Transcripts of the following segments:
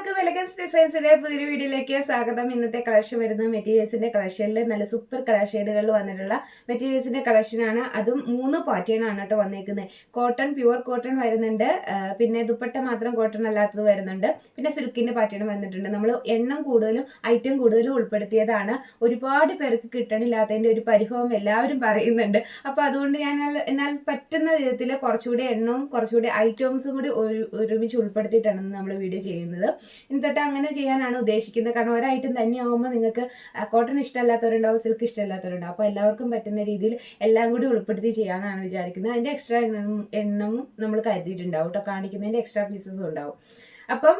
എല്ലാവർക്കും എലഗൻസ് ഡിസൈൻസിന്റെ പുതിയൊരു വീഡിയോയിലേക്ക് സ്വാഗതം. ഇന്നത്തെ കളക്ഷൻ വരുന്നത് മെറ്റീരിയൽസിന്റെ കളക്ഷനിൽ നല്ല സൂപ്പർ കളർ ഷെയ്ഡുകളിൽ വന്നിട്ടുള്ള മെറ്റീരിയൽസിന്റെ കളക്ഷനാണ് അതും മൂന്ന് പാറ്റേൺ ആണ് കേട്ടോ വന്നേക്കുന്നത് കോട്ടൺ പ്യുവർ കോട്ടൺ വരുന്നുണ്ട്. പിന്നെ ദുപ്പട്ട മാത്രം കോട്ടൺ അല്ലാത്തത് വരുന്നുണ്ട്. പിന്നെ സിൽക്കിന്റെ പാറ്റേൺ വന്നിട്ടുണ്ട്. നമ്മൾ എണ്ണം കൂടുതലും ഐറ്റം കൂടുതലും ഉൾപ്പെടുത്തിയതാണ്. ഒരുപാട് പേർക്ക് കിട്ടണില്ലാത്തതിന്റെ ഒരു പരിഭവം എല്ലാവരും പറയുന്നുണ്ട്. അപ്പൊ അതുകൊണ്ട് ഞാൻ എന്നാൽ പറ്റുന്ന വിധത്തിൽ കുറച്ചുകൂടി എണ്ണവും കുറച്ചുകൂടി ഐറ്റംസും കൂടി ഒരുമിച്ച് ഉൾപ്പെടുത്തിയിട്ടാണ് നമ്മൾ വീഡിയോ ചെയ്യുന്നത്. ഇനി തൊട്ട് അങ്ങനെ ചെയ്യാനാണ് ഉദ്ദേശിക്കുന്നത്. കാരണം ഒരൈറ്റം തന്നെ തന്നെയാകുമ്പോൾ നിങ്ങൾക്ക് കോട്ടൺ ഇഷ്ടമല്ലാത്തവരുണ്ടാവും സിൽക്ക് ഇഷ്ടമല്ലാത്തവരുണ്ടാവും. അപ്പോൾ എല്ലാവർക്കും പറ്റുന്ന രീതിയിൽ എല്ലാം കൂടി ഉൾപ്പെടുത്തി ചെയ്യാമെന്നാണ് വിചാരിക്കുന്നത്. അതിന്റെ എക്സ്ട്രാ എണ്ണം എണ്ണവും നമ്മൾ കരുതിയിട്ടുണ്ടാവും കേട്ടോ. കാണിക്കുന്നതിന്റെ എക്സ്ട്രാ പീസസും ഉണ്ടാവും. അപ്പം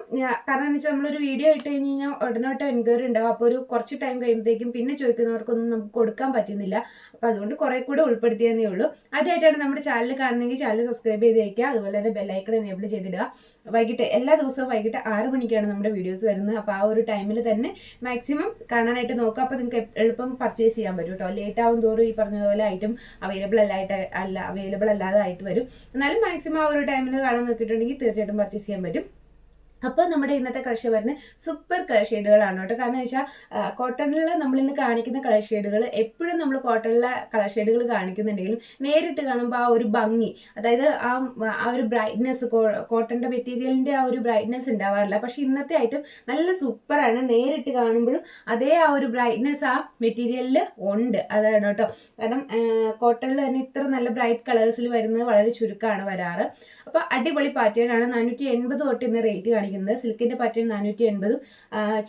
കാരണം എന്ന് വെച്ചാൽ നമ്മളൊരു വീഡിയോ ഇട്ട് കഴിഞ്ഞ് കഴിഞ്ഞാൽ ഉടനോട്ട് എൻക്വയറി ഉണ്ടാവും. അപ്പോൾ ഒരു കുറച്ച് ടൈം കഴിയുമ്പോഴത്തേക്കും പിന്നെ ചോദിക്കുന്നവർക്കൊന്നും നമുക്ക് കൊടുക്കാൻ പറ്റുന്നില്ല. അപ്പോൾ അതുകൊണ്ട് കുറേ കൂടെ ഉൾപ്പെടുത്തിയെന്നേ ഉള്ളൂ. ആദ്യമായിട്ടാണ് നമ്മുടെ ചാനൽ കാണുന്നെങ്കിൽ ചാനൽ സബ്സ്ക്രൈബ് ചെയ്ത് വയ്ക്കുക അതുപോലെ തന്നെ ബെല്ലൈക്കൺ എനേബിൾ ചെയ്തിടുക. വൈകിട്ട് എല്ലാ ദിവസവും വൈകിട്ട് ആറ് മണിക്കാണ് നമ്മുടെ വീഡിയോസ് വരുന്നത്. അപ്പോൾ ആ ഒരു ടൈമിൽ തന്നെ മാക്സിമം കാണാനായിട്ട് നോക്കുക. അപ്പോൾ നിങ്ങൾക്ക് എളുപ്പം പർച്ചേസ് ചെയ്യാൻ പറ്റും കേട്ടോ ലേറ്റ് ആവും തോറും ഈ പറഞ്ഞതുപോലെ ഐറ്റം അവൈലബിൾ അല്ലായിട്ട് അല്ല അവൈലബിൾ അല്ലാതെ ആയിട്ട് വരും. എന്നാലും മാക്സിമം ആ ഒരു ടൈമിൽ കാണാൻ നോക്കിയിട്ടുണ്ടെങ്കിൽ തീർച്ചയായിട്ടും പർച്ചേസ് ചെയ്യാൻ പറ്റും. അപ്പോൾ നമ്മുടെ ഇന്നത്തെ കളർ ഷെയ്ഡ് വരുന്നത് സൂപ്പർ കളർ ഷെയ്ഡുകളാണ് കേട്ടോ. കാരണം വെച്ചാൽ കോട്ടണിൽ നമ്മൾ ഇന്ന് കാണിക്കുന്ന കളർ ഷെയ്ഡുകൾ എപ്പോഴും നമ്മൾ കോട്ടണിലെ കളർ ഷെയ്ഡുകൾ കാണിക്കുന്നുണ്ടെങ്കിലും നേരിട്ട് കാണുമ്പോൾ ആ ഒരു ഭംഗി അതായത് ആ ആ ഒരു ബ്രൈറ്റ്നെസ് കോട്ടണിന്റെ മെറ്റീരിയലിന്റെ ആ ഒരു ബ്രൈറ്റ്നെസ് ഉണ്ടാവാറില്ല. പക്ഷെ ഇന്നത്തെ ഐറ്റം നല്ല സൂപ്പറാണ് നേരിട്ട് കാണുമ്പോഴും അതേ ആ ഒരു ബ്രൈറ്റ്നെസ് ആ മെറ്റീരിയലിൽ ഉണ്ട്. അതാണ് കേട്ടോ. കാരണം കോട്ടണിൽ തന്നെ ഇത്ര നല്ല ബ്രൈറ്റ് കളേഴ്സിൽ വരുന്നത് വളരെ ചുരുക്കമാണ് വരാറ്. അപ്പോൾ അടിപൊളി പാറ്റേൺ ആണ്. നാനൂറ്റി എൺപത് തൊട്ട് ഇന്ന് റേറ്റ് കാണിക്കുന്നത് സിൽക്കിന്റെ പാറ്റേൺ നാനൂറ്റി എൺപതും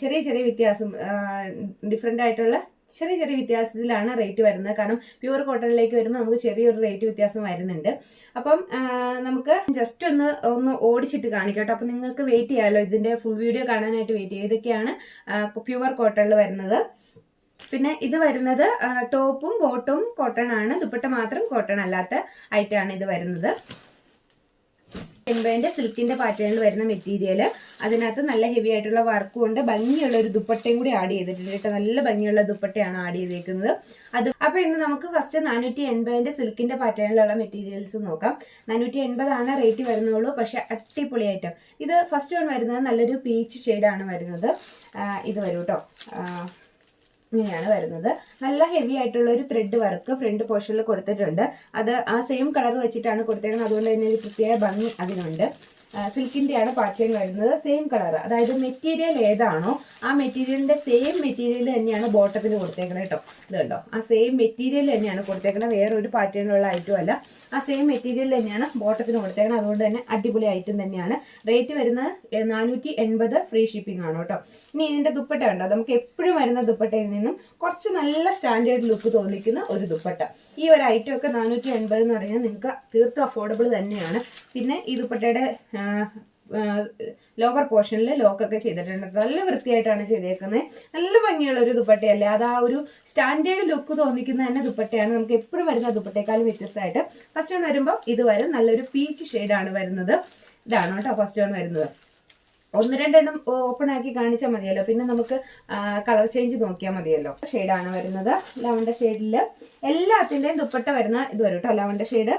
ചെറിയ ചെറിയ വ്യത്യാസം ഡിഫറെന്റ് ആയിട്ടുള്ള ചെറിയ ചെറിയ വ്യത്യാസത്തിലാണ് റേറ്റ് വരുന്നത്. കാരണം പ്യുവർ കോട്ടണിലേക്ക് വരുമ്പോൾ നമുക്ക് ചെറിയൊരു റേറ്റ് വ്യത്യാസം വരുന്നുണ്ട്. അപ്പം നമുക്ക് ജസ്റ്റ് ഒന്ന് ഒന്ന് ഓടിച്ചിട്ട് കാണിക്കട്ടോ കേട്ടോ. അപ്പം നിങ്ങൾക്ക് വെയിറ്റ് ചെയ്യാമല്ലോ ഇതിന്റെ ഫുൾ വീഡിയോ കാണാനായിട്ട് വെയിറ്റ് ചെയ്യുക ഇതൊക്കെയാണ് പ്യുവർ കോട്ടണിൽ വരുന്നത്. പിന്നെ ഇത് വരുന്നത് ടോപ്പും ബോട്ടും കോട്ടൺ ആണ്. ദുപ്പട്ട മാത്രം കോട്ടൺ അല്ലാത്ത ആയിട്ടാണ് ഇത് വരുന്നത്. എൺപതിന്റെ സിൽക്കിന്റെ പാറ്റേണിൽ വരുന്ന മെറ്റീരിയൽ അതിനകത്ത് നല്ല ഹെവി ആയിട്ടുള്ള വർക്കും ഉണ്ട്. ഭംഗിയുള്ള ഒരു ദുപ്പട്ടയും കൂടി ആഡ് ചെയ്തിട്ടുണ്ട് കേട്ടോ. നല്ല ഭംഗിയുള്ള ദുപ്പട്ടയാണ് ആഡ് ചെയ്തേക്കുന്നത്. അത് അപ്പോൾ ഇന്ന് നമുക്ക് ഫസ്റ്റ് നാനൂറ്റി എൺപതിന്റെ സിൽക്കിന്റെ പാറ്റേണിലുള്ള മെറ്റീരിയൽസ് നോക്കാം. നാനൂറ്റി എൺപതാണ് റേറ്റ് വരുന്നുള്ളൂ. പക്ഷെ അടിപൊളി ഐറ്റം ഇത് ഫസ്റ്റ് വൺ വരുന്നത് നല്ലൊരു പീച്ച് ഷെയ്ഡാണ് വരുന്നത്. ഇത് വരും കേട്ടോ ഇങ്ങനെയാണ് വരുന്നത്. നല്ല ഹെവി ആയിട്ടുള്ള ഒരു ത്രെഡ് വർക്ക് ഫ്രണ്ട് പോർഷനിൽ കൊടുത്തിട്ടുണ്ട്. അത് ആ സെയിം കളർ വെച്ചിട്ടാണ് കൊടുത്തേക്കുന്നത്. അതുകൊണ്ട് തന്നെ ഒരു പ്രത്യേക ഭംഗി അതിനുണ്ട്. സിൽക്കിന്റെ ആണ് പാറ്റേൺ വരുന്നത്. സെയിം കളർ അതായത് മെറ്റീരിയൽ ഏതാണോ ആ മെറ്റീരിയലിന്റെ സെയിം മെറ്റീരിയൽ തന്നെയാണ് ബോട്ടത്തിന് കൊടുത്തേക്കുന്നത് കേട്ടോ ഇത് കണ്ടോ? ആ സെയിം മെറ്റീരിയൽ തന്നെയാണ് കൊടുത്തേക്കുന്നത് വേറെ ഒരു പാറ്റേണിലുള്ള ഐറ്റം അല്ല. ആ സെയിം മെറ്റീരിയൽ തന്നെയാണ് ബോട്ടത്തിന് കൊടുത്തേക്കുന്നത് അതുകൊണ്ട് തന്നെ അടിപൊളി ഐറ്റം തന്നെയാണ്. റേറ്റ് വരുന്നത് നാനൂറ്റി എൺപത് ഫ്രീ ഷിപ്പിംഗ് ആണ് കേട്ടോ ഇനി ഇതിന്റെ ദുപ്പട്ട ഉണ്ടോ നമുക്ക് എപ്പോഴും വരുന്ന ദുപ്പട്ടയിൽ നിന്നും കുറച്ച് നല്ല സ്റ്റാൻഡേർഡ് ലുക്ക് തോന്നിക്കുന്ന ഒരു ദുപ്പട്ട. ഈ ഒരു ഐറ്റം ഒക്കെ നാനൂറ്റി എൺപത് എന്ന് പറഞ്ഞാൽ നിങ്ങൾക്ക് തീർത്തും അഫോർഡബിൾ തന്നെയാണ്. പിന്നെ ഈ ദുപ്പട്ടയുടെ ലോവർ പോർഷനിൽ ലോക്കൊക്കെ ചെയ്തിട്ടുണ്ട് നല്ല വൃത്തിയായിട്ടാണ് ചെയ്തേക്കുന്നത് നല്ല ഭംഗിയുള്ള ഒരു ദുപ്പട്ടയല്ലേ? അത് ആ ഒരു സ്റ്റാൻഡേർഡ് ലുക്ക് തോന്നിക്കുന്ന തന്നെ ദുപ്പട്ടയാണ്. നമുക്ക് എപ്പോഴും വരുന്ന ദുപ്പട്ടയെക്കാളും വ്യത്യസ്തമായിട്ട്. ഫസ്റ്റ് വൺ വരുമ്പോൾ ഇത് വരും. നല്ലൊരു പീച്ച് ഷെയ്ഡാണ് വരുന്നത്. ഇതാണ് കേട്ടോ ഫസ്റ്റ് വൺ വരുന്നത്. ഒന്ന് രണ്ടെണ്ണം ഓപ്പൺ ആക്കി കാണിച്ചാൽ മതിയല്ലോ. പിന്നെ നമുക്ക് കളർ ചേഞ്ച് നോക്കിയാൽ മതിയല്ലോ. ഷെയ്ഡാണ് വരുന്നത്. ലെവന്റെ ഷെയ്ഡിൽ എല്ലാത്തിന്റെയും ദുപ്പട്ട വരുന്ന ഇത് വരും കേട്ടോ ലെവന്റെ ഷെയ്ഡ്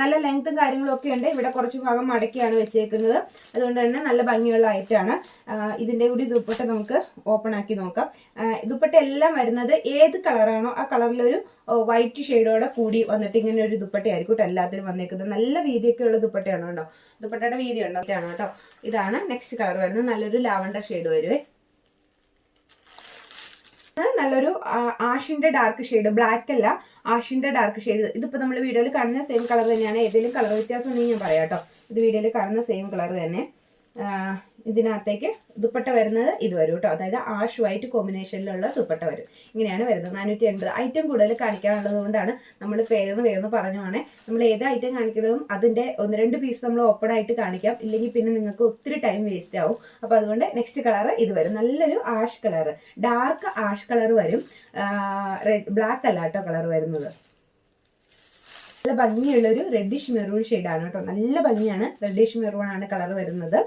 നല്ല ലെങ്ത്തും കാര്യങ്ങളും ഒക്കെ ഉണ്ട്. ഇവിടെ കുറച്ച് ഭാഗം മടക്കിയാണ് വെച്ചേക്കുന്നത്. അതുകൊണ്ട് തന്നെ നല്ല ഭംഗിയുള്ള ഐറ്റാണ് ഇതിന്റെ കൂടി ദുപ്പട്ട നമുക്ക് ഓപ്പൺ ആക്കി നോക്കാം. ദുപ്പട്ട എല്ലാം വരുന്നത് ഏത് കളറാണോ ആ കളറിലൊരു വൈറ്റ് ഷെയ്ഡോടെ കൂടി വന്നിട്ട് ഇങ്ങനെ ഒരു ദുപ്പട്ടയായിരിക്കും കേട്ടോ എല്ലാത്തിനും വന്നേക്കുന്നത്. നല്ല വീതിയൊക്കെ ഉള്ള ദുപ്പട്ടയാണോ കേട്ടോ? ദുപ്പട്ടയുടെ വീതി ഉണ്ടോ? കേട്ടോ. ഇതാണ് നെക്സ്റ്റ് കളർ വരുന്നത്. നല്ലൊരു ലാവണ്ടർ ഷെയ്ഡ് വരുവേ ഇത് ആഷിന്റെ ഡാർക്ക് ഷെയ്ഡ് ബ്ലാക്ക് അല്ല ആഷിന്റെ ഡാർക്ക് ഷെയ്ഡ് ഇതിപ്പോ നമ്മൾ വീഡിയോയിൽ കാണുന്ന സെയിം കളർ തന്നെയാണ്. ഏതെങ്കിലും കളർ വ്യത്യാസം ഉണ്ടെങ്കിൽ ഞാൻ പറയാം കേട്ടോ. ഇത് വീഡിയോയിൽ കാണുന്ന സെയിം കളർ തന്നെ. ഇതിനകത്തേക്ക് ദുപ്പട്ട വരുന്നത് ഇത് വരും കേട്ടോ. അതായത് ആഷ് വൈറ്റ് കോമ്പിനേഷനിലുള്ള ദുപ്പട്ട വരും. ഇങ്ങനെയാണ് വരുന്നത്. നാനൂറ്റി എൺപത്. ഐറ്റം കൂടുതൽ കാണിക്കാനുള്ളത് കൊണ്ടാണ് നമ്മൾ പേർന്ന് പേർന്ന് പറഞ്ഞുവാണേ. നമ്മൾ ഏത് ഐറ്റം കാണിക്കുന്നതും അതിന്റെ ഒന്ന് രണ്ട് പീസ് നമ്മൾ ഓപ്പൺ ആയിട്ട് കാണിക്കാം. ഇല്ലെങ്കിൽ പിന്നെ നിങ്ങൾക്ക് ഒത്തിരി ടൈം വേസ്റ്റ് ആവും. അപ്പോൾ അതുകൊണ്ട് നെക്സ്റ്റ് കളർ ഇത് വരും. നല്ലൊരു ash colour dark ash colour വരും. റെഡ് ബ്ലാക്ക് അല്ല കേട്ടോ കളർ വരുന്നത്. നല്ല ഭംഗിയുള്ള ഒരു റെഡിഷ് മെറൂൺ ആണ് കേട്ടോ. നല്ല ഭംഗിയാണ് റെഡിഷ് മെറൂൺ ആണ് കളർ വരുന്നത്.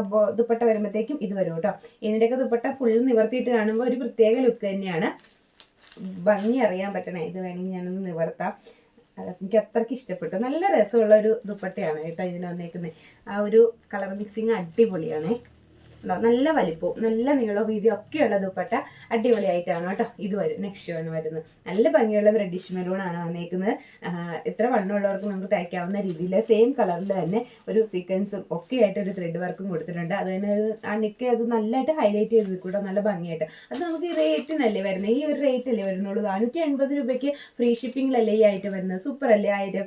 ബോ- ദുപ്പട്ട വരുമ്പോഴത്തേക്കും ഇത് വരും കേട്ടോ. ഇതിന്റെയൊക്കെ ദുപ്പട്ട ഫുൾ നിവർത്തിയിട്ട് കാണുമ്പോൾ ഒരു പ്രത്യേക ലുക്ക് തന്നെയാണ്. ഭംഗി അറിയാൻ പറ്റണേ. ഇത് വേണമെങ്കിൽ ഞാനൊന്ന് നിവർത്താം. എനിക്ക് അത്രയ്ക്ക് ഇഷ്ടപ്പെട്ടു. നല്ല രസമുള്ള ഒരു ദുപ്പട്ടയാണ് കേട്ടോ ഇതിന് വന്നേക്കുന്നത് ആ ഒരു കളർ മിക്സിങ് അടിപൊളിയാണ്. നല്ല വലിപ്പവും നല്ല നീളവും വീതിയും ഒക്കെയുള്ള ദുപ്പട്ട അടിപൊളിയായിട്ടാണ് കേട്ടോ. ഇത് വരും. നെക്സ്റ്റ് വൺ വരുന്നത്. നല്ല ഭംഗിയുള്ള ബ്രഡിഷ് മെറൂൺ ആണ് വന്നേക്കുന്നത്. എത്ര വണ്ണമുള്ളവർക്ക് നമുക്ക് തയ്ക്കാവുന്ന രീതിയിൽ സെയിം കളറിൽ തന്നെ ഒരു സീക്വൻസും ഒക്കെ ആയിട്ട് ഒരു ത്രെഡ് വർക്കും കൊടുത്തിട്ടുണ്ട്. അത് തന്നെ ആ നെക്ക് അത് നല്ലതായിട്ട് ഹൈലൈറ്റ് ചെയ്ത് കൂടെ നല്ല ഭംഗിയായിട്ട്. അത് നമുക്ക് ഈ റേറ്റിനല്ലേ വരുന്നത്? ഈ ഒരു റേറ്റ് അല്ലേ വരുന്നുള്ളൂ. നാനൂറ്റി എൺപത് രൂപയ്ക്ക് ഫ്രീ ഷിപ്പിംഗിലല്ലേ ഈ ഐറ്റം വരുന്നത്? സൂപ്പർ അല്ലേ ആയിരം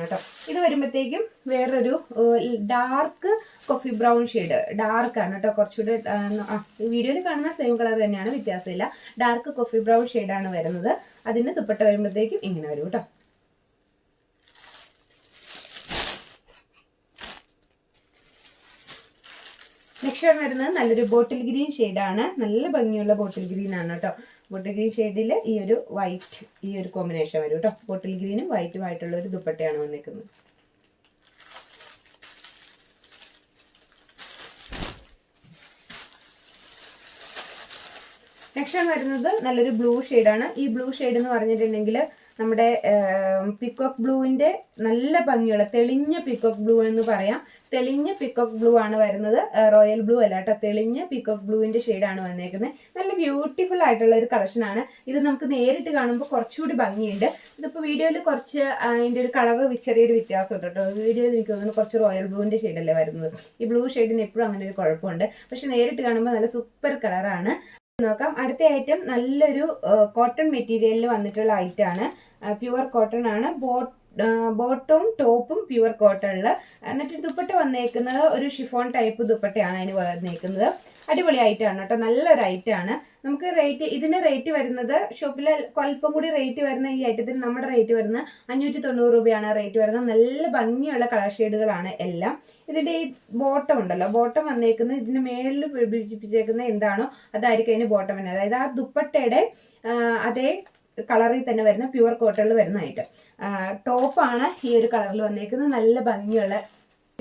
കേട്ടോ. ഇത് വരുമ്പോഴത്തേക്കും വേറൊരു dark coffee brown shade dark ആണ് കേട്ടോ. കുറച്ചുകൂടെ വീഡിയോയിൽ കാണുന്ന സെയിം കളർ തന്നെയാണ്. വ്യത്യാസമില്ല. ഡാർക്ക് കോഫി ബ്രൗൺ ഷെയ്ഡാണ് വരുന്നത്. അതിന് ദുപ്പട്ട വരുമ്പോഴത്തേക്കും ഇങ്ങനെ വരും കേട്ടോ. നെക്സ്റ്റ് വരുന്നത് നല്ലൊരു ബോട്ടിൽ ഗ്രീൻ ഷെയ്ഡാണ് നല്ല ഭംഗിയുള്ള ബോട്ടിൽ ഗ്രീൻ ആണ് കേട്ടോ. ബോട്ടിൽ ഗ്രീൻ ഷെയ്ഡിൽ ഈ ഒരു വൈറ്റ് ഈ ഒരു കോമ്പിനേഷൻ വരും കേട്ടോ ബോട്ടിൽ ഗ്രീനും വൈറ്റും ആയിട്ടുള്ള ഒരു ദുപ്പട്ടയാണ് വന്നിരിക്കുന്നത് നെക്സ്റ്റ് വരുന്നത് നല്ലൊരു ബ്ലൂ ഷെയ്ഡാണ് ഈ ബ്ലൂ ഷെയ്ഡ് എന്ന് പറഞ്ഞിട്ടുണ്ടെങ്കിൽ നമ്മുടെ പിക്കോക്ക് ബ്ലൂവിന്റെ നല്ല ഭംഗിയുള്ള തെളിഞ്ഞ പിക്കോക്ക് ബ്ലൂ എന്ന് പറയാം. തെളിഞ്ഞ പിക്കോക്ക് ബ്ലൂ ആണ് വരുന്നത്. റോയൽ ബ്ലൂ അല്ല കേട്ടോ. തെളിഞ്ഞ പിക്കോക്ക് ബ്ലൂവിന്റെ ഷെയ്ഡാണ് വന്നേക്കുന്നത് നല്ല ബ്യൂട്ടിഫുൾ ആയിട്ടുള്ള ഒരു കളക്ഷനാണ് ഇത് നമുക്ക് നേരിട്ട് കാണുമ്പോൾ കുറച്ചുകൂടി ഭംഗിയുണ്ട്. ഇതിപ്പോൾ വീഡിയോയിൽ കുറച്ച് അതിന്റെ ഒരു കളർ ചെറിയൊരു വ്യത്യാസം ഉണ്ട് കേട്ടോ. വീഡിയോയിൽ എനിക്ക് തോന്നുന്നു കുറച്ച് റോയൽ ബ്ലൂവിന്റെ ഷെയ്ഡല്ലേ വരുന്നത്. ഈ ബ്ലൂ ഷെയ്ഡിന് എപ്പോഴും അങ്ങനെ ഒരു കുഴപ്പമുണ്ട്. പക്ഷെ നേരിട്ട് കാണുമ്പോൾ നല്ല സൂപ്പർ കളറാണ് നോക്കാം. അടുത്ത ഐറ്റം നല്ലൊരു കോട്ടൺ മെറ്റീരിയലിൽ വന്നിട്ടുള്ള ഐറ്റമാണ് പ്യുവർ കോട്ടൺ ആണ്. ബോട്ട് ബോട്ടവും ടോപ്പും പ്യുവർ കോട്ടണിൽ എന്നിട്ട് ദുപ്പട്ട വന്നേക്കുന്നത് ഒരു ഷിഫോൺ ടൈപ്പ് ദുപ്പട്ടയാണ് അതിന് വന്നേക്കുന്നത്. അടിപൊളി ഐറ്റമാണ് കേട്ടോ നല്ലൊരു ഐറ്റമാണ് നമുക്ക് റേറ്റ് ഇതിന് റേറ്റ് വരുന്നത് ഷോപ്പിൽ അല്പം കൂടി റേറ്റ് വരുന്ന ഈ ഐറ്റത്തിന് നമ്മുടെ റേറ്റ് വരുന്നത് അഞ്ഞൂറ്റി തൊണ്ണൂറ് രൂപയാണ് റേറ്റ് വരുന്നത്. നല്ല ഭംഗിയുള്ള കളർ ഷെയ്ഡുകളാണ് എല്ലാം. ഇതിന്റെ ഈ ബോട്ടം ഉണ്ടല്ലോ ബോട്ടം വന്നേക്കുന്നത് ഇതിന് മേളിൽ പിടിപ്പിച്ചേക്കുന്ന എന്താണോ അതായിരിക്കും അതിന് ബോട്ടം തന്നെ അതായത് ആ ദുപ്പട്ടയുടെ അതേ കളറിൽ തന്നെ വരുന്ന പ്യുവർ കോട്ടണിൽ വരുന്ന ഐറ്റം ടോപ്പാണ് ഈ ഒരു കളറിൽ വന്നേക്കുന്നത്. നല്ല ഭംഗിയുള്ള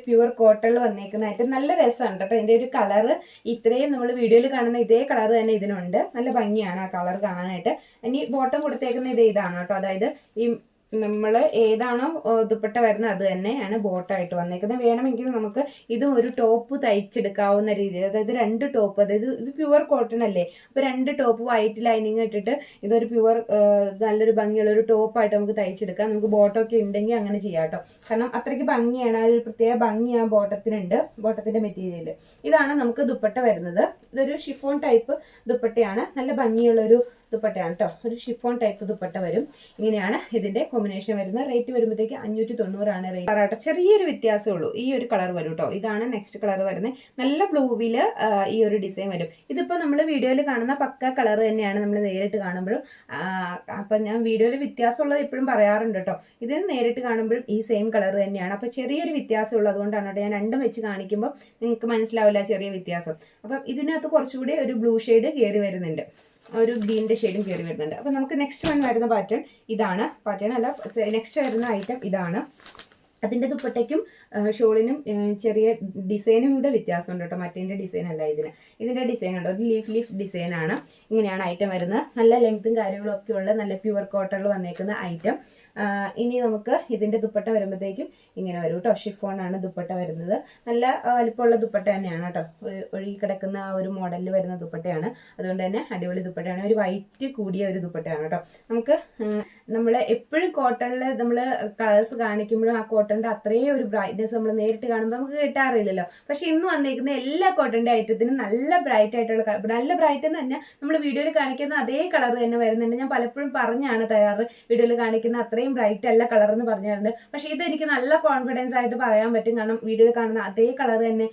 പ്യുവർ കോട്ടണിൽ വന്നേക്കുന്ന ഐറ്റം നല്ല രസമുണ്ട് കേട്ടോ. ഇതിന്റെ ഒരു കളറ് ഇത്രയും നമ്മൾ വീഡിയോയിൽ കാണുന്ന ഇതേ കളർ തന്നെ ഇതിനുണ്ട്. നല്ല ഭംഗിയാണ് ആ കളർ കാണാനായിട്ട്. ഇനി ബോട്ടം കൊടുത്തേക്കുന്ന ഇത് ഇതാണ് കേട്ടോ. അതായത് ഈ നമ്മൾ ഏതാണോ ദുപ്പട്ട വരുന്നത് അത് തന്നെയാണ് ബോട്ടായിട്ട് വന്നേക്കുന്നത്. വേണമെങ്കിൽ നമുക്ക് ഇതും ഒരു ടോപ്പ് തയ്ച്ചെടുക്കാവുന്ന രീതിയിൽ അതായത് രണ്ട് ടോപ്പ് അതായത് ഇത് പ്യുവർ കോട്ടൺ അല്ലേ? അപ്പോൾ രണ്ട് ടോപ്പ് വൈറ്റ് ലൈനിങ് ഇട്ടിട്ട് ഇതൊരു പ്യുവർ നല്ലൊരു ഭംഗിയുള്ള ഒരു ടോപ്പായിട്ട് നമുക്ക് തയ്ച്ചെടുക്കാം. നമുക്ക് ബോട്ടമൊക്കെ ഉണ്ടെങ്കിൽ അങ്ങനെ ചെയ്യാം കേട്ടോ കാരണം അത്രയ്ക്ക് ഭംഗിയാണ് ആ ഒരു പ്രത്യേക ഭംഗി ആ ബോട്ടത്തിനുണ്ട് ബോട്ടത്തിന്റെ മെറ്റീരിയൽ. ഇതാണ് നമുക്ക് ദുപ്പട്ട വരുന്നത്. ഇതൊരു ഷിഫോൺ ടൈപ്പ് ദുപ്പട്ടയാണ്. നല്ല ഭംഗിയുള്ള ഒരു ദുപ്പട്ടയാണ് കേട്ടോ ഒരു ഷിഫോൺ ടൈപ്പ് ദുപ്പട്ട വരും. ഇങ്ങനെയാണ് ഇതിന്റെ കോമ്പിനേഷൻ വരുന്നത്. റേറ്റ് വരുമ്പോഴത്തേക്ക് അഞ്ഞൂറ്റി തൊണ്ണൂറാണ് റേറ്റ് കളർട്ടോ ചെറിയൊരു വ്യത്യാസമേ ഉള്ളൂ. ഈ ഒരു കളർ വരും കേട്ടോ ഇതാണ് നെക്സ്റ്റ് കളർ വരുന്നത്. നല്ല ബ്ലൂവിൽ ഈ ഒരു ഡിസൈൻ വരും. ഇതിപ്പോൾ നമ്മൾ വീഡിയോയിൽ കാണുന്ന പക്ക കളർ തന്നെയാണ് നമ്മൾ നേരിട്ട് കാണുമ്പോഴും. അപ്പം ഞാൻ വീഡിയോയിൽ വ്യത്യാസമുള്ളത് എപ്പോഴും പറയാറുണ്ട് കേട്ടോ ഇത് നേരിട്ട് കാണുമ്പോഴും ഈ സെയിം കളർ തന്നെയാണ്. അപ്പോൾ ചെറിയൊരു വ്യത്യാസം ഉള്ളത് അതുകൊണ്ടാണ് കേട്ടോ ഞാൻ രണ്ടും വെച്ച് കാണിക്കുമ്പോൾ നിങ്ങൾക്ക് മനസ്സിലാവില്ല ചെറിയ വ്യത്യാസം. അപ്പം ഇതിനകത്ത് കുറച്ചുകൂടി ഒരു ബ്ലൂ ഷെയ്ഡ് കയറി വരുന്നുണ്ട്. ഒരു ഗ്രീനിന്റെ ഷെയ്ഡും കയറി വരുന്നുണ്ട്. അപ്പോൾ നമുക്ക് നെക്സ്റ്റ് വൺ വരുന്ന പാറ്റേൺ ഇതാണ്. പാറ്റേൺ അല്ല നെക്സ്റ്റ് വരുന്ന ഐറ്റം ഇതാണ്. അതിന്റെ ദുപ്പട്ടയ്ക്കും ഷോളിനും ചെറിയ ഡിസൈനും കൂടെ വ്യത്യാസമുണ്ട് കേട്ടോ. മറ്റേന്റെ ഡിസൈൻ അല്ല ഇതിന്. ഇതിന്റെ ഡിസൈൻ ഉണ്ട്. ഒരു ലീഫ് ലീഫ് ഡിസൈൻ ആണ്. ഇങ്ങനെയാണ് ഐറ്റം വരുന്നത്. നല്ല ലെങ്ത്തും കാര്യങ്ങളും ഒക്കെ ഉള്ള നല്ല പ്യുവർ കോട്ടണിൽ വന്നേക്കുന്ന ഐറ്റം ഇനി നമുക്ക് ഇതിന്റെ ദുപ്പട്ട വരുമ്പോഴത്തേക്കും ഇങ്ങനെ വരും കേട്ടോ. ഷിഫോണാണ് ദുപ്പട്ട വരുന്നത്. നല്ല വലിപ്പമുള്ള ദുപ്പട്ട തന്നെയാണ് കേട്ടോ. ഒഴുകി കിടക്കുന്ന ആ ഒരു മോഡലിൽ വരുന്ന ദുപ്പട്ടയാണ്. അതുകൊണ്ട് തന്നെ അടിപൊളി ദുപ്പട്ടയാണ്. ഒരു വൈറ്റ് കൂടിയ ഒരു ദുപ്പട്ടയാണ് കേട്ടോ. നമുക്ക് നമ്മൾ എപ്പോഴും കോട്ടണിൽ നമ്മൾ കളേഴ്സ് കാണിക്കുമ്പോഴും ആ കോട്ടണിന്റെ അത്രയും ഒരു ബ്രൈറ്റ്നെസ് നമ്മൾ നേരിട്ട് കാണുമ്പോൾ നമുക്ക് കിട്ടാറില്ലല്ലോ. പക്ഷെ ഇന്ന് വന്നേക്കുന്ന എല്ലാ കോട്ടന്റെ ഐറ്റത്തിനും നല്ല ബ്രൈറ്റ് ആയിട്ടുള്ള നല്ല ബ്രൈറ്റ് എന്ന് തന്നെ നമ്മൾ വീഡിയോയിൽ കാണിക്കുന്ന അതേ കളർ തന്നെ വരുന്നുണ്ട്. ഞാൻ പലപ്പോഴും പറഞ്ഞാണ് തയ്യാറ് വീഡിയോയിൽ കാണിക്കുന്ന അത്രയും ബ്രൈറ്റ് അല്ല കളർ എന്ന് പറഞ്ഞിട്ടുണ്ട് പക്ഷെ ഇത് എനിക്ക് നല്ല കോൺഫിഡൻസ് ആയിട്ട് പറയാൻ പറ്റും. കാരണം വീഡിയോയിൽ കാണുന്ന അതേ കളർ തന്നെ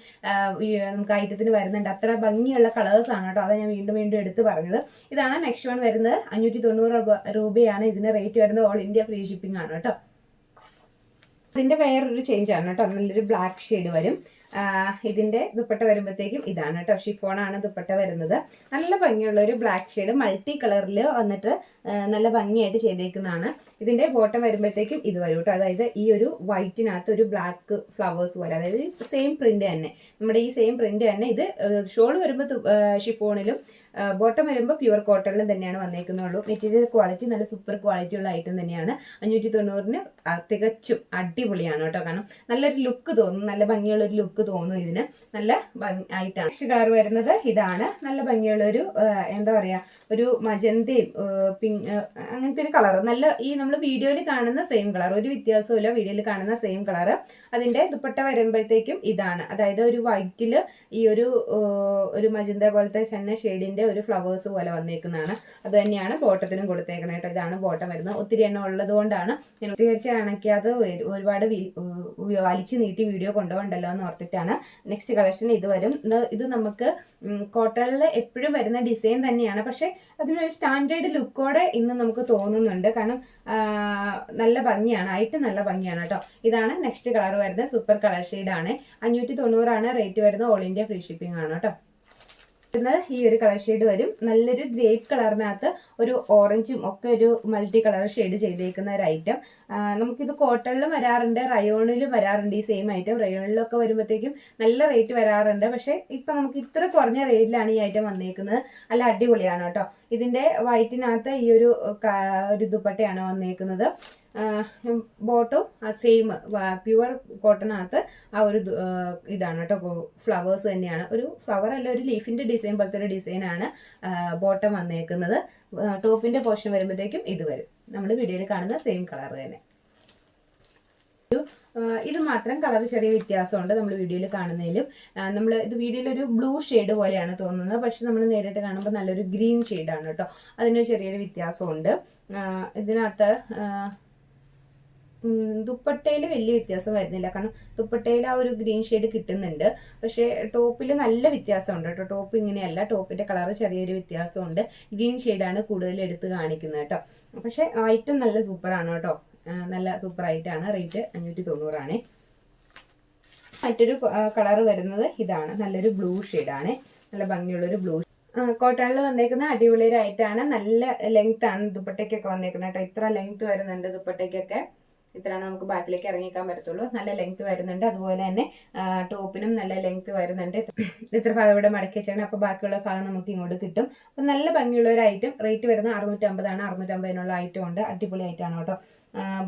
നമുക്ക് ഐറ്റത്തിന് വരുന്നുണ്ട്. അത്ര ഭംഗിയുള്ള കളേഴ്സ് ആണ് കേട്ടോ. അതാണ് ഞാൻ വീണ്ടും വീണ്ടും എടുത്ത് പറഞ്ഞത്. ഇതാണ് നെക്സ്റ്റ് വൺ വരുന്നത്. അഞ്ഞൂറ്റി തൊണ്ണൂറ് രൂപ- രൂപയാണ് ഇതിന് റേറ്റ് വരുന്നത്. ഓൾ ഇന്ത്യ ഫ്രീ ഷിപ്പിംഗ് ആണ് കേട്ടോ. ഇതിന്റെ വേറൊരു ചേഞ്ച് ആണ് കേട്ടോ. നല്ലൊരു ബ്ലാക്ക് ഷെയ്ഡ് വരും. ഇതിന്റെ ദുപ്പട്ട വരുമ്പോഴത്തേക്കും ഇതാണ് കേട്ടോ. ഷിഫോൺ ആണ് ദുപ്പട്ട വരുന്നത്. നല്ല ഭംഗിയുള്ള ഒരു ബ്ലാക്ക് ഷെയ്ഡ് മൾട്ടി കളറിൽ വന്നിട്ട് നല്ല ഭംഗിയായിട്ട് ചെയ്തേക്കുന്നതാണ്. ഇതിന്റെ ബോട്ടം വരുമ്പോഴത്തേക്കും ഇത് വരും കേട്ടോ. അതായത് ഈ ഒരു വൈറ്റിനകത്ത് ഒരു ബ്ലാക്ക് ഫ്ലവേഴ്സ് പോലെ. അതായത് സെയിം പ്രിന്റ് തന്നെ. നമ്മുടെ ഈ സെയിം പ്രിന്റ് തന്നെ. ഇത് ഷോൾ വരുമ്പോൾ ഷിഫോണിലും ബോട്ടം വരുമ്പോൾ പ്യുവർ കോട്ടണിൽ തന്നെയാണ് വന്നേക്കുന്നുള്ളൂ മെറ്റീരിയൽ ക്വാളിറ്റി നല്ല സൂപ്പർ ക്വാളിറ്റി ഉള്ള ഐറ്റം തന്നെയാണ്. അഞ്ഞൂറ്റി തൊണ്ണൂറിന് തികച്ചും അടിപൊളിയാണ് കേട്ടോ. കാരണം നല്ലൊരു ലുക്ക് തോന്നും നല്ല ഭംഗിയുള്ള ഒരു ലുക്ക് തോന്നും ഇതിന്. നല്ല ആയിട്ടാണ്. നെക്സ്റ്റ് കളർ വരുന്നത് ഇതാണ്. നല്ല ഭംഗിയുള്ള ഒരു എന്താ പറയാ ഒരു മജന്തയും പിങ് അങ്ങനത്തെ ഒരു കളർ നല്ല ഈ നമ്മൾ വീഡിയോയിൽ കാണുന്ന സെയിം കളർ ഒരു വ്യത്യാസമില്ല വീഡിയോയിൽ കാണുന്ന സെയിം കളർ അതിന്റെ ദുപ്പട്ട വരുമ്പോഴത്തേക്കും ഇതാണ്. അതായത് ഒരു വൈറ്റിൽ ഈ ഒരു ഒരു മജന്ത പോലത്തെ തന്നെ ഷെയ്ഡിന്റെ ഒരു ഫ്ലവേഴ്സ് പോലെ വന്നേക്കുന്നതാണ്. അത് തന്നെയാണ് ബോട്ടത്തിനും കൊടുത്തേക്കണേ കേട്ടോ. ഇതാണ് ബോട്ടം വരുന്നത്. ഒത്തിരി എണ്ണം ഉള്ളത് കൊണ്ടാണ് ഞാൻ ഒരുപാട് വലിച്ചു നീട്ടി വീഡിയോ കൊണ്ടുപോകണ്ടല്ലോ എന്ന് ഓർത്തിട്ടാണ് നെക്സ്റ്റ് കളക്ഷൻ ഇത് വരും. ഇത് നമുക്ക് കോട്ടണിൽ എപ്പോഴും വരുന്ന ഡിസൈൻ തന്നെയാണ്. പക്ഷെ അതിനൊരു സ്റ്റാൻഡേർഡ് ലുക്കോടെ ഇന്ന് നമുക്ക് തോന്നുന്നുണ്ട്. കാരണം നല്ല ഭംഗിയാണ്. ആയിട്ട് നല്ല ഭംഗിയാണ് കേട്ടോ. ഇതാണ് നെക്സ്റ്റ് കളർ വരുന്നത്. സൂപ്പർ കളർ ആണ്. അഞ്ഞൂറ്റി തൊണ്ണൂറാണ് റേറ്റ് വരുന്നത്. ഓൾ ഇന്ത്യ ഫ്രീ ഷിപ്പിംഗ് ആണ് കേട്ടോ. ഈ ഒരു കളർ ഷെയ്ഡ് വരും. നല്ലൊരു ഗ്രേപ്പ് കളറിനകത്ത് ഒരു ഓറഞ്ചും ഒക്കെ ഒരു മൾട്ടി കളർ ഷെയ്ഡ് ചെയ്തേക്കുന്ന ഒരു ഐറ്റം നമുക്കിത് കോട്ടണിലും വരാറുണ്ട് റയോണിലും വരാറുണ്ട്. ഈ സെയിം ഐറ്റം റയോണിലൊക്കെ വരുമ്പോഴത്തേക്കും നല്ല റേറ്റ് വരാറുണ്ട്. പക്ഷേ ഇപ്പം നമുക്ക് ഇത്ര കുറഞ്ഞ റേറ്റിലാണ് ഈ ഐറ്റം വന്നേക്കുന്നത്. നല്ല അടിപൊളിയാണ് കേട്ടോ. ഇതിന്റെ വൈറ്റിനകത്ത് ഈ ഒരു ഒരു ദുപ്പട്ടയാണ് വന്നേക്കുന്നത്. ബോട്ടും സെയിം പ്യുവർ കോട്ടണകത്ത് ആ ഒരു ഇതാണ് കേട്ടോ. ഫ്ലവേഴ്സ് തന്നെയാണ്. ഒരു ഫ്ലവർ അല്ല ഒരു ലീഫിന്റെ ഡിസൈൻ പോലത്തെ ഒരു ഡിസൈനാണ് ബോട്ടം വന്നേക്കുന്നത്. ടോപ്പിന്റെ പോർഷൻ വരുമ്പോഴത്തേക്കും ഇത് വരും. നമ്മൾ വീഡിയോയിൽ കാണുന്ന സെയിം കളർ തന്നെ. ഇത് മാത്രം കളർ ചെറിയ വ്യത്യാസമുണ്ട് നമ്മൾ വീഡിയോയിൽ കാണുന്നതിലും. നമ്മൾ ഇത് വീഡിയോയിൽ ഒരു ബ്ലൂ ഷെയ്ഡ് പോലെയാണ് തോന്നുന്നത്. പക്ഷെ നമ്മൾ നേരിട്ട് കാണുമ്പോൾ നല്ലൊരു ഗ്രീൻ ഷെയ്ഡാണ് കേട്ടോ. അതിന് ചെറിയൊരു വ്യത്യാസമുണ്ട്. ഇതിനകത്ത് ദുപ്പട്ടയിൽ വലിയ വ്യത്യാസം വരുന്നില്ല. കാരണം ദുപ്പട്ടയിൽ ആ ഒരു ഗ്രീൻ ഷെയ്ഡ് കിട്ടുന്നുണ്ട്. പക്ഷേ ടോപ്പിൽ നല്ല വ്യത്യാസമുണ്ട് കേട്ടോ. ടോപ്പ് ഇങ്ങനെയല്ല. ടോപ്പിന്റെ കളർ ചെറിയൊരു വ്യത്യാസമുണ്ട്. ഗ്രീൻ ഷെയ്ഡാണ് കൂടുതൽ എടുത്ത് കാണിക്കുന്നത് കേട്ടോ. പക്ഷേ ഐറ്റം നല്ല സൂപ്പറാണ് കേട്ടോ. നല്ല സൂപ്പർ ആയിട്ടാണ് റേറ്റ് അഞ്ഞൂറ്റി തൊണ്ണൂറാണ് മറ്റൊരു കളർ വരുന്നത് ഇതാണ്. നല്ലൊരു ബ്ലൂ ഷെയ്ഡാണ്. നല്ല ഭംഗിയുള്ളൊരു ബ്ലൂ കോട്ടണിൽ വന്നേക്കുന്ന അടിപൊളി ഒരു ഐറ്റാണ്. നല്ല ലെങ്ത് ആണ് ദുപ്പട്ടയ്ക്കൊക്കെ വന്നേക്കുന്നത് കേട്ടോ. ഇത്ര ലെങ്ത് വരുന്നുണ്ട് ദുപ്പട്ടയ്ക്കൊക്കെ. ഇത്രയാണ് നമുക്ക് ബാക്കിലേക്ക് ഇറങ്ങിക്കാൻ പറ്റത്തുള്ളൂ. നല്ല ലെങ്ത് വരുന്നുണ്ട്. അതുപോലെ തന്നെ ടോപ്പിനും നല്ല ലെങ്ത് വരുന്നുണ്ട്. ഇത്ര ഭാഗം ഇവിടെ മടക്കി വെച്ചാണ് അപ്പോൾ ബാക്കിയുള്ള ഭാഗം നമുക്ക് ഇങ്ങോട്ട് കിട്ടും. അപ്പം നല്ല ഭംഗിയുള്ള ഒരു ഐറ്റം റേറ്റ് വരുന്നത് അറുന്നൂറ്റമ്പതാണ് അറുന്നൂറ്റമ്പതിനുള്ള ഐറ്റം ഉണ്ട്. അടിപൊളി ഐറ്റമാണ് കേട്ടോ.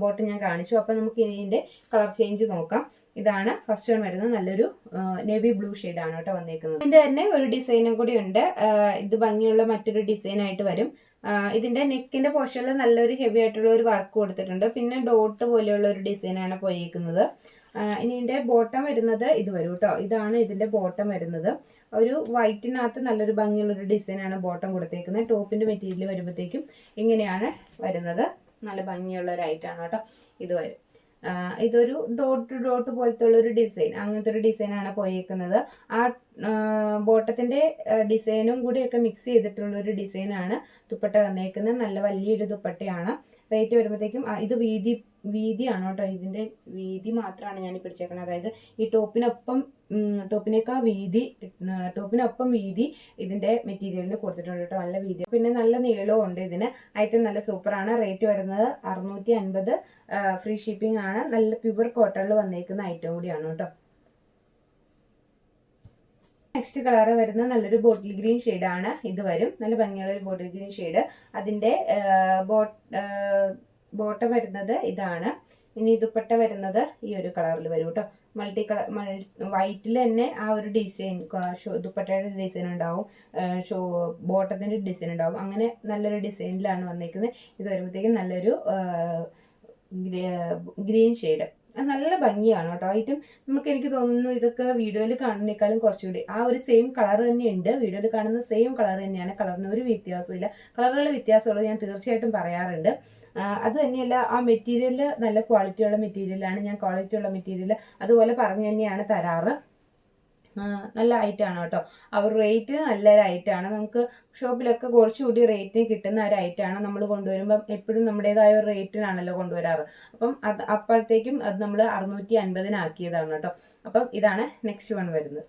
ബോട്ട് ഞാൻ കാണിച്ചു. അപ്പം നമുക്ക് ഇതിന്റെ കളർ ചേഞ്ച് നോക്കാം. ഇതാണ് ഫസ്റ്റ് വൺ വരുന്നത്. നല്ലൊരു നേവി ബ്ലൂ ആണ് കേട്ടോ വന്നേക്കുന്നത്. ഇതിന്റെ തന്നെ ഒരു ഡിസൈനും കൂടി ഉണ്ട്. ഇത് ഭംഗിയുള്ള മറ്റൊരു ഡിസൈനായിട്ട് വരും. ആ, ഇതിന്റെ നെക്കിന്റെ പോർഷനിൽ നല്ലൊരു ഹെവി ആയിട്ടുള്ള ഒരു വർക്ക് കൊടുത്തിട്ടുണ്ട്. പിന്നെ ഡോട്ട് പോലെയുള്ള ഒരു ഡിസൈനാണ് പോയേക്കുന്നത്. ഇനി ഇതിന്റെ ബോട്ടം വരുന്നത് ഇത് വരും കേട്ടോ ഇതാണ് ഇതിന്റെ ബോട്ടം വരുന്നത്. ഒരു വൈറ്റിനകത്ത് നല്ലൊരു ഭംഗിയുള്ള ഒരു ഡിസൈനാണ് ബോട്ടം കൊടുത്തേക്കുന്നത്. ടോപ്പിന്റെ മെറ്റീരിയൽ വരുമ്പോഴത്തേക്കും ഇങ്ങനെയാണ് വരുന്നത്. നല്ല ഭംഗിയുള്ള ഒരു കേട്ടോ ഇത് വരും. ഇതൊരു ഡോട്ട് ഡോട്ട് പോലത്തെ ഉള്ള ഒരു ഡിസൈൻ അങ്ങനത്തെ ഒരു ഡിസൈനാണ് പോയേക്കുന്നത്. ആ ബോട്ടത്തിന്റെ ഡിസൈനും കൂടിയൊക്കെ മിക്സ് ചെയ്തിട്ടുള്ള ഒരു ഡിസൈനാണ് ദുപ്പട്ട വന്നേക്കുന്നത് നല്ല വലിയൊരു ദുപ്പട്ടയാണ്. റേറ്റ് വരുമ്പോഴത്തേക്കും ഇത് വീതി വീതിയാണ് കേട്ടോ. ഇതിന്റെ വീതി മാത്രമാണ് ഞാൻ പിടിച്ചേക്കുന്നത് അതായത് ഈ ടോപ്പിനൊപ്പം ടോപ്പിനേക്കാൾ വീതി ടോപ്പിനൊപ്പം വീതി ഇതിന്റെ മെറ്റീരിയലിന് കൊടുത്തിട്ടുണ്ട് കേട്ടോ നല്ല വീതി. പിന്നെ നല്ല നീളവും ഉണ്ട് ഇതിന്. ഐറ്റം നല്ല സൂപ്പറാണ് റേറ്റ് വരുന്നത് അറുന്നൂറ്റി അൻപത് ഫ്രീ ഷിപ്പിംഗ് ആണ്. നല്ല പ്യുവർ കോട്ടണിൽ വന്നേക്കുന്ന ഐറ്റം കൂടിയാണ് കേട്ടോ നെക്സ്റ്റ് കളർ വരുന്ന നല്ലൊരു ബോട്ടിൽ ഗ്രീൻ ആണ്. ഇത് വരും. നല്ല ഭംഗിയുള്ള ഒരു ബോട്ടിൽ ഗ്രീൻ ഷെയ്ഡ് അതിന്റെ ബോട്ടം വരുന്നത് ഇതാണ്. ഇനി ദുപ്പട്ട വരുന്നത് ഈ ഒരു കളറിൽ വരും കേട്ടോ മൾട്ടി കളർ വൈറ്റിൽ തന്നെ ആ ഒരു ഡിസൈൻ ഷോ ദുപ്പട്ടയുടെ ഡിസൈൻ ഉണ്ടാവും. ഷോ ബോട്ടത്തിന്റെ ഡിസൈൻ ഉണ്ടാവും. അങ്ങനെ നല്ലൊരു ഡിസൈനിലാണ് വന്നിരിക്കുന്നത് ഇത് വരുമ്പോഴത്തേക്കും നല്ലൊരു ഗ്രീൻ ഷെയ്ഡ്. നല്ല ഭംഗിയാണ് കേട്ടോ. ഐറ്റം നമുക്ക് എനിക്ക് തോന്നുന്നു ഇതൊക്കെ വീഡിയോയിൽ കാണുന്നേക്കാളും കുറച്ചുകൂടി. ആ ഒരു സെയിം കളർ തന്നെയുണ്ട് വീഡിയോയിൽ കാണുന്ന സെയിം കളർ തന്നെയാണ്. കളറിന് ഒരു വ്യത്യാസമില്ല കളറുകൾ വ്യത്യാസമുള്ളത് ഞാൻ തീർച്ചയായിട്ടും പറയാറുണ്ട്. അത് തന്നെയല്ല ആ മെറ്റീരിയൽ നല്ല ക്വാളിറ്റിയുള്ള മെറ്റീരിയലാണ് ഞാൻ ക്വാളിറ്റിയുള്ള മെറ്റീരിയൽ അതുപോലെ പറഞ്ഞു തന്നെയാണ് തരാറ്. നല്ല ഐറ്റാണ് കേട്ടോ. അവർ റേറ്റ് നല്ല ഐറ്റാണ് നമുക്ക് ഷോപ്പിലൊക്കെ കുറച്ചുകൂടി റേറ്റിന് കിട്ടുന്ന ഒരു ഐറ്റാണ് നമ്മൾ കൊണ്ടുവരുമ്പം എപ്പോഴും നമ്മുടേതായ ഒരു റേറ്റിനാണല്ലോ കൊണ്ടുവരാറ്. അപ്പം അത് അപ്പോഴത്തേക്കും അത് നമ്മൾ അറുന്നൂറ്റി അൻപതിനാക്കിയതാണ് കേട്ടോ. അപ്പം ഇതാണ് നെക്സ്റ്റ് വൺ വരുന്നത്.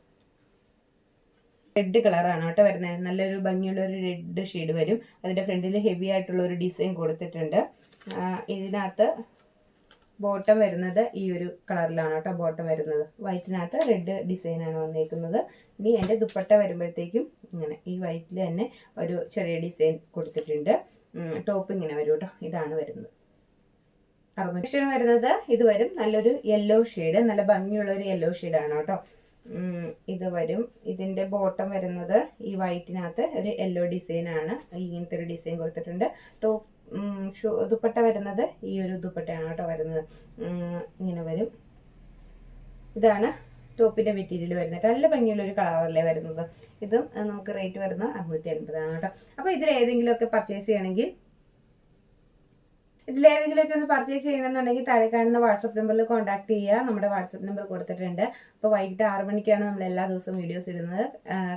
റെഡ് കളറാണ് കേട്ടോ വരുന്നത് നല്ലൊരു ഭംഗിയുള്ള ഒരു റെഡ് ഷെയ്ഡ് വരും. അതിന്റെ ഫ്രണ്ടിൽ ഹെവി ആയിട്ടുള്ള ഒരു ഡിസൈൻ കൊടുത്തിട്ടുണ്ട്. ഇതിനകത്ത് ബോട്ടം വരുന്നത് ഈ ഒരു കളറിലാണ് കേട്ടോ ബോട്ടം വരുന്നത്. വൈറ്റിനകത്ത് റെഡ് ഡിസൈനാണ് വന്നേക്കുന്നത്. ഇനി എന്റെ ദുപ്പട്ട വരുമ്പോഴത്തേക്കും ഇങ്ങനെ ഈ വൈറ്റിൽ തന്നെ ഒരു ചെറിയ ഡിസൈൻ കൊടുത്തിട്ടുണ്ട്. ടോപ്പ് ഇങ്ങനെ വരും കേട്ടോ. ഇതാണ് വരുന്നത്. അറുന്നൂറ്റി വരുന്നത് ഇത് വരും നല്ലൊരു യെല്ലോ ഷെയ്ഡ് നല്ല ഭംഗിയുള്ള ഒരു യെല്ലോ ഷെയ്ഡാണ് കേട്ടോ. ഇത് വരും. ഇതിന്റെ ബോട്ടം വരുന്നത് ഈ വൈറ്റിനകത്ത് ഒരു യെല്ലോ ഡിസൈനാണ് ഇങ്ങനത്തെ ഒരു ഡിസൈൻ കൊടുത്തിട്ടുണ്ട്. ടോപ്പ് ദുപ്പട്ട വരുന്നത് ഈ ഒരു ദുപ്പട്ടയാണ് കേട്ടോ വരുന്നത്. ഇങ്ങനെ വരും. ഇതാണ് ടോപ്പിന്റെ മെറ്റീരിയൽ വരുന്നത്. നല്ല ഭംഗിയുള്ള ഒരു കളറല്ലേ വരുന്നത്? ഇതും നമുക്ക് റേറ്റ് വരുന്നത് അറുന്നൂറ്റി അൻപതാണ് കേട്ടോ. അപ്പോൾ ഇതിൽ ഏതെങ്കിലുമൊക്കെ പർച്ചേസ് ചെയ്യണമെങ്കിൽ ഇതിലേതെങ്കിലുമൊക്കെ ഒന്ന് പർച്ചേസ് ചെയ്യണമെന്നുണ്ടെങ്കിൽ താഴെ കാണുന്ന വാട്സപ്പ് നമ്പറിൽ കോൺടാക്ട് ചെയ്യുക. നമ്മുടെ വാട്സപ്പ് നമ്പർ കൊടുത്തിട്ടുണ്ട്. അപ്പോൾ വൈകിട്ട് ആറ് മണിക്കാണ് നമ്മൾ എല്ലാ ദിവസവും വീഡിയോസ് ഇടുന്നത്.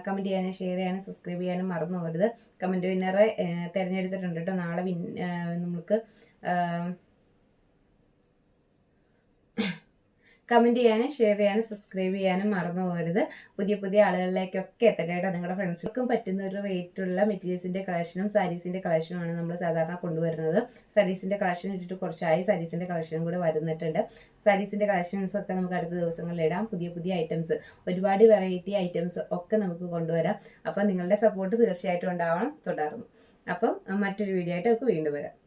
കമന്റ് ചെയ്യാനും ഷെയർ ചെയ്യാനും സബ്സ്ക്രൈബ് ചെയ്യാനും മറന്നു പോകരുത്. കമന്റ് വിന്നറെ തിരഞ്ഞെടുത്തിട്ടുണ്ട് കേട്ടോ നാളെ വിൻ നമുക്ക് കമന്റ് ചെയ്യാനും ഷെയർ ചെയ്യാനും സബ്സ്ക്രൈബ് ചെയ്യാനും മറന്നു പോകരുത്. പുതിയ പുതിയ ആളുകളിലേക്കൊക്കെ എത്തട്ടെ കേട്ടോ. നിങ്ങളുടെ ഫ്രണ്ട്സിനൊക്കെ പറ്റുന്ന ഒരു റേറ്റുള്ള മെറ്റീരിയൽസിന്റെ കളക്ഷനും സാരീസിന്റെ കളക്ഷനുമാണ് നമ്മൾ സാധാരണ കൊണ്ടുവരുന്നത്. സാരീസിന്റെ കളക്ഷൻ ഇട്ടിട്ട് കുറച്ചായി സാരീസിന്റെ കളക്ഷനും കൂടെ വരുന്നിട്ടുണ്ട്. സാരീസിന്റെ കളക്ഷൻസ് ഒക്കെ നമുക്ക് അടുത്ത ദിവസങ്ങളിൽ ഇടാം. പുതിയ പുതിയ ഐറ്റംസ് ഒരുപാട് വെറൈറ്റി ഐറ്റംസ് ഒക്കെ നമുക്ക് കൊണ്ടുവരാം. അപ്പം നിങ്ങളുടെ സപ്പോർട്ട് തീർച്ചയായിട്ടും ഉണ്ടാവണം. തുടർന്നു. അപ്പം മറ്റൊരു വീഡിയോ ആയിട്ട് നമുക്ക് വീണ്ടും വരാം.